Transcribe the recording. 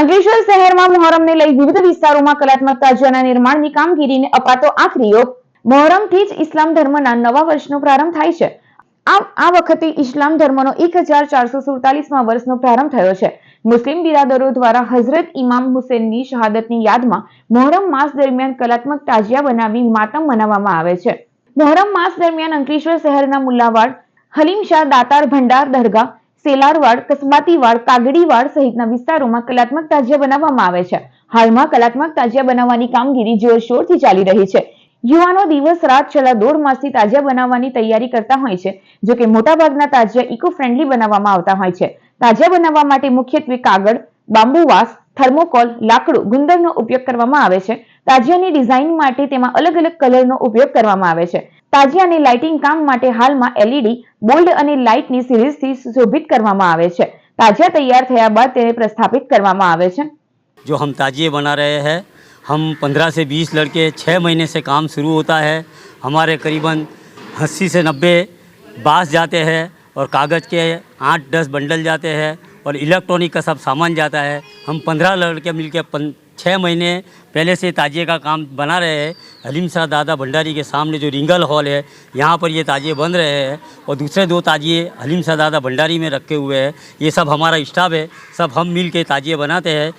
અંકલેશ્વર શહેરમાં મોહરમને લઈ વિવિધ વિસ્તારોમાં કલાત્મક તાજિયાના નિર્માણની કામગીરીને અપાતો આખરી મોહરમથી જ ઇસ્લામ ધર્મના નવા વર્ષનો પ્રારંભ થાય છે. આ વખતે ઇસ્લામ ધર્મનો એક હજાર ચારસો સુડતાલીસમાં વર્ષનો પ્રારંભ થયો છે. મુસ્લિમ બિરાદરો દ્વારા હઝરત ઇમામ હુસેનની શહાદતની યાદમાં મોહરમ માસ દરમિયાન કલાત્મક તાજિયા બનાવી માતમ મનાવવામાં આવે છે. મોહરમ માસ દરમિયાન અંકલેશ્વર શહેરના મુલ્લાવાડ, હલીમ શાહ દાતાર ભંડાર દરગાહ સેલારવાડ, કસબાતીવાડ, કાગડીવાડ સહિતના વિસ્તારોમાં કલાત્મક તાજિયા બનાવવામાં આવે છે. હાલમાં કલાત્મક તાજિયા બનાવવાની કામગીરી જોરશોરથી ચાલી રહી છે. યુવાનો દિવસ રાત છેલ્લા દોઢ માસથી તાજિયા બનાવવાની તૈયારી કરતા હોય છે, જો કે મોટાભાગના તાજિયા ઇકો ફ્રેન્ડલી બનાવવામાં આવતા હોય છે. તાજિયા બનાવવા માટે મુખ્યત્વે કાગળ બાંબુ વાસ થર્મોકોલ, લાકડું, ગુંદરનો ઉપયોગ કરવામાં આવે છે. તાજિયાની ડિઝાઇન માટે તેમાં અલગ અલગ કલરનો ઉપયોગ કરવામાં આવે છે. તાજિયા અને લાઇટિંગ કામ માટે હાલમાં એલઈડી બોલ્ડ અને લાઇટની સિરીઝથી સુશોભિત કરવામાં આવે છે તાજિયા તૈયાર થયા બાદ તેને પ્રસ્થાપિત કરવામાં આવે છે जो हम ताजिए बना रहे हैं हम पंद्रह से बीस लड़के छः महीने से काम शुरू होता है हमारे करीबन अस्सी से नब्बे बांस जाते हैं और कागज़ के आठ दस बंडल जाते हैं और इलेक्ट्रॉनिक का सब सामान जाता है। हम पंद्रह लड़के मिलकर पन छः महीने पहले से ताजिए का काम बना रहे हैं। हलीम शाह दादा भंडारी के सामने जो रिंगल हॉल है, यहाँ पर ये ताजिए बन रहे हैं और दूसरे दो ताजिए हलीम शाह दादा भंडारी में रखे हुए हैं। ये सब हमारा स्टाफ है, सब हम मिल के ताजिए बनाते हैं।